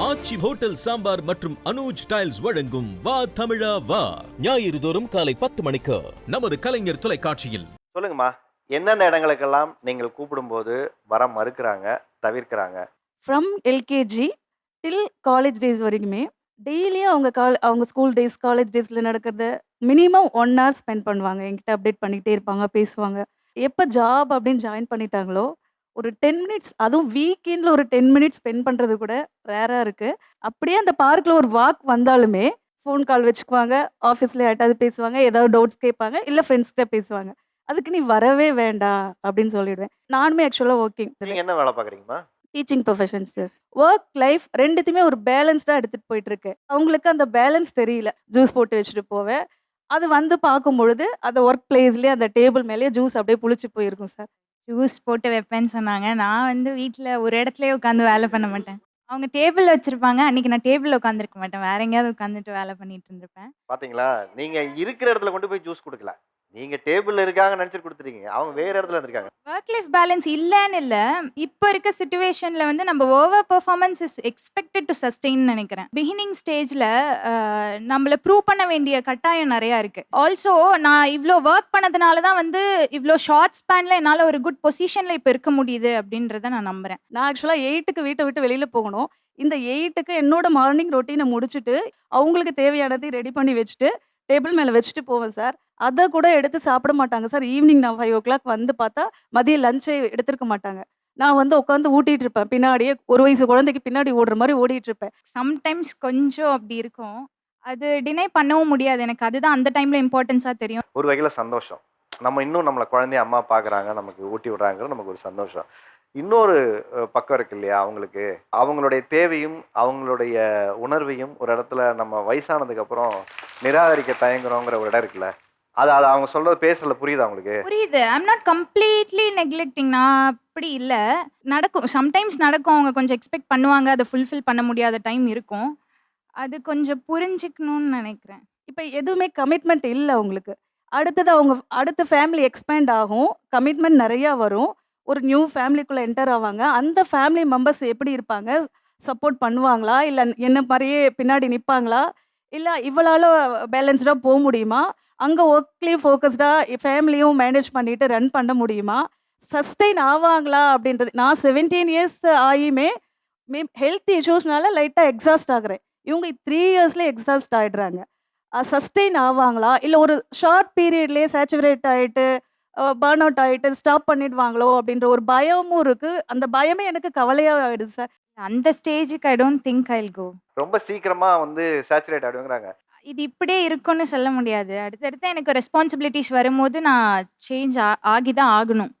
ஆச்சி hotel sambar மற்றும் Anuj tiles வழங்கும் வா தமிழா வா. ஞாயிறு தோறும் காலை பத்து மணிக்கு. நமது கலைஞர் தொலைக்காட்சியில். சொல்லுங்கம்மா எந்தெந்த இடங்களுக்கெல்லாம் நீங்கள் கூப்பிடும்போது வர மறுக்கிறாங்க தவிர்க்கிறாங்க? From LKG till college days வரைக்குமே டெய்லியும் அவங்க கால் அவங்க ஸ்கூல் டேஸ் காலேஜ் டேஸில் நடக்கிறத மினிமம் ஒன் ஹவர் ஸ்பெண்ட் பண்ணுவாங்க. என்கிட்ட அப்டேட் பண்ணிகிட்டே இருப்பாங்க பேசுவாங்க. எப்போ ஜாப் அப்படின்னு ஜாயின் பண்ணிட்டாங்களோ ஒரு டென் மினிட்ஸ் அதுவும் வீக்கெண்டில் ஒரு டென் மினிட்ஸ் ஸ்பெண்ட் பண்ணுறது கூட ரேராக இருக்குது அப்படியே அந்த பார்க்கில் ஒரு வாக் வந்தாலுமே ஃபோன் கால் வச்சுக்குவாங்க ஆஃபீஸில் யார்ட்டாவது பேசுவாங்க ஏதாவது டவுட்ஸ் கேட்பாங்க இல்லை ஃப்ரெண்ட்ஸ்கிட்ட பேசுவாங்க. அதுக்கு நீ வரவே வேண்டாம் அப்படின்னு சொல்லிடுவேன். நானுமே ஆக்சுவலாக ஒர்க்கிங் நீங்க என்ன வேலை பாக்குறீங்கம்மா teaching profession sir work life ரெண்டுத்தையுமே ஒரு பேலன்ஸ்டாக எடுத்துகிட்டு போயிட்டு இருக்கு அவங்களுக்கு அந்த பேலன்ஸ் தெரியல. ஜூஸ் போட்டு வச்சுட்டு போவேன். அது வந்து பார்க்கும் பொழுது அந்த ஒர்க் பிளேஸ்லேயே அந்த டேபிள் மேலேயே ஜூஸ் அப்படியே புளிச்சு போயிருக்கும் சார் ஜூஸ் போட்டு வைப்பேன்னு சொன்னாங்க. நான் வந்து வீட்டில் ஒரு இடத்துலயே உட்காந்து வேலை பண்ண மாட்டேன். அவங்க டேபிள் வச்சிருப்பாங்க. அன்னைக்கு நான் டேபிளில் உட்காந்துருக்க மாட்டேன். வேற எங்கேயாவது உட்காந்துட்டு வேலை பண்ணிட்டு இருந்திருப்பேன். பாத்தீங்களா? நீங்க இருக்கிற இடத்துல கொண்டு போய் ஜூஸ் கொடுக்கல. நீங்க டேபிள்ல இருக்காங்க நினைச்சிட்டு கொடுத்துருக்கீங்க அவங்க வேற இடத்துல இருந்திருக்காங்க. ஒர்க் லைஃப் பேலன்ஸ் இல்லைன்னு இல்லை. இப்போ இருக்க சுச்சுவேஷனில் வந்து நம்ம over performance is expected to sustain நினைக்கிறேன். பிகினிங் ஸ்டேஜில் நம்மளை ப்ரூவ் பண்ண வேண்டிய கட்டாயம் நிறையா இருக்குது ஆல்சோ நான் இவ்வளோ ஒர்க் பண்ணதுனால தான் வந்து இவ்வளோ ஷார்ட் ஸ்பேனில் என்னால் ஒரு குட் பொசிஷனில் இப்போ இருக்க முடியுது அப்படின்றத நான் நம்புகிறேன் நான் ஆக்சுவலாக எயிட்டுக்கு வீட்டை விட்டு வெளியில் போகணும். இந்த எயிட்டுக்கு என்னோட மார்னிங் ரொட்டீனை முடிச்சுட்டு அவங்களுக்கு தேவையானதை ரெடி பண்ணி வச்சுட்டு டேபிள் மேலே வச்சுட்டு போவேன் சார். அதை கூட எடுத்து சாப்பிட மாட்டாங்க. சார் ஈவினிங் நான் ஃபைவ் ஓ கிளாக் வந்து பார்த்தா மதிய லஞ்சே எடுத்திருக்க மாட்டாங்க. நான் வந்து உட்காந்து ஊட்டிட்டு இருப்பேன். பின்னாடியே ஒரு வயசு குழந்தைக்கு பின்னாடி ஓடுற மாதிரி ஓடிட்டு இருப்பேன். சம்டைம்ஸ் கொஞ்சம் அப்படி இருக்கும். அது டினை பண்ணவும் முடியாது. எனக்கு அதுதான் அந்த டைம்ல இம்பார்ட்டன்ஸாக தெரியும். ஒரு வகையில சந்தோஷம். நம்ம இன்னும் நம்மளை குழந்தைய அம்மா பார்க்குறாங்க நமக்கு ஊட்டி விடுறாங்கிறது நமக்கு ஒரு சந்தோஷம். இன்னொரு பக்கம் இருக்கு இல்லையா அவங்களுக்கு. அவங்களுடைய தேவையும் அவங்களுடைய உணர்வையும் ஒரு இடத்துல நம்ம வயசானதுக்கு அப்புறம் நிராகரிக்க தயங்குறோங்கிற ஒரு இடம் இருக்குல்ல. அது அது அவங்க சொல்றது பேசல புரியுதா அவங்களுக்கு புரியுது. ஐம் நாட் கம்ப்ளீட்லி நெக்லெக்டிங் நான் அப்படி இல்லை. நடக்கும். சம்டைம்ஸ் நடக்கும். அவங்க கொஞ்சம் எக்ஸ்பெக்ட் பண்ணுவாங்க. அதை ஃபுல்ஃபில் பண்ண முடியாத டைம் இருக்கும். அது கொஞ்சம் புரிஞ்சுக்கணும்னு நினைக்கிறேன். இப்போ எதுவுமே கமிட்மெண்ட் இல்லை அவங்களுக்கு அடுத்தது அவங்க அடுத்த ஃபேமிலி எக்ஸ்பேண்ட் ஆகும். கமிட்மெண்ட் நிறையா வரும். ஒரு நியூ ஃபேமிலிக்குள்ளே என்டர் ஆவாங்க. அந்த ஃபேமிலி மெம்பர்ஸ் எப்படி இருப்பாங்க? சப்போர்ட் பண்ணுவாங்களா? இல்லை என்ன மாதிரியே பின்னாடி நிற்பாங்களா இல்லை இவ்வளால் பேலன்ஸ்டாக போக முடியுமா? அங்கே ஒர்க்லேயும் ஃபோக்கஸ்டாக ஃபேமிலியும் மேனேஜ் பண்ணிட்டு ரன் பண்ண முடியுமா? சஸ்டெயின் ஆவாங்களா அப்படின்றது நான் செவன்டீன் இயர்ஸ் ஆகியுமே மே ஹெல்த் இஷ்யூஸ்னால லைட்டாக எக்ஸாஸ்ட் ஆகுறேன். இவங்க த்ரீ இயர்ஸ்லேயே எக்ஸாஸ்ட் ஆகிடுறாங்க சஸ்டெயின் ஆவாங்களா? இல்லை ஒரு ஷார்ட் பீரியட்லேயே சேச்சுரேட் ஆகிட்டு பர்ன் அவுட் ஆகிட்டு ஸ்டாப் பண்ணிடுவாங்களோ அப்படின்ற ஒரு பயமும் இருக்குது அந்த பயமே எனக்கு கவலையாக ஆகிடுது சார் அந்த ஸ்டேஜுக்கு I don't think I'll go ரொம்ப சீக்கிரமா வந்து சேச்சுரேட் ஆயிடுங்கிறாங்க இது இப்படியே இருக்கும்னு சொல்ல முடியாது. அடுத்தடுத்து எனக்கு ரெஸ்பான்சிபிலிட்டிஸ் வரும்போது நான் சேஞ்ச் ஆகி தான் ஆகணும்.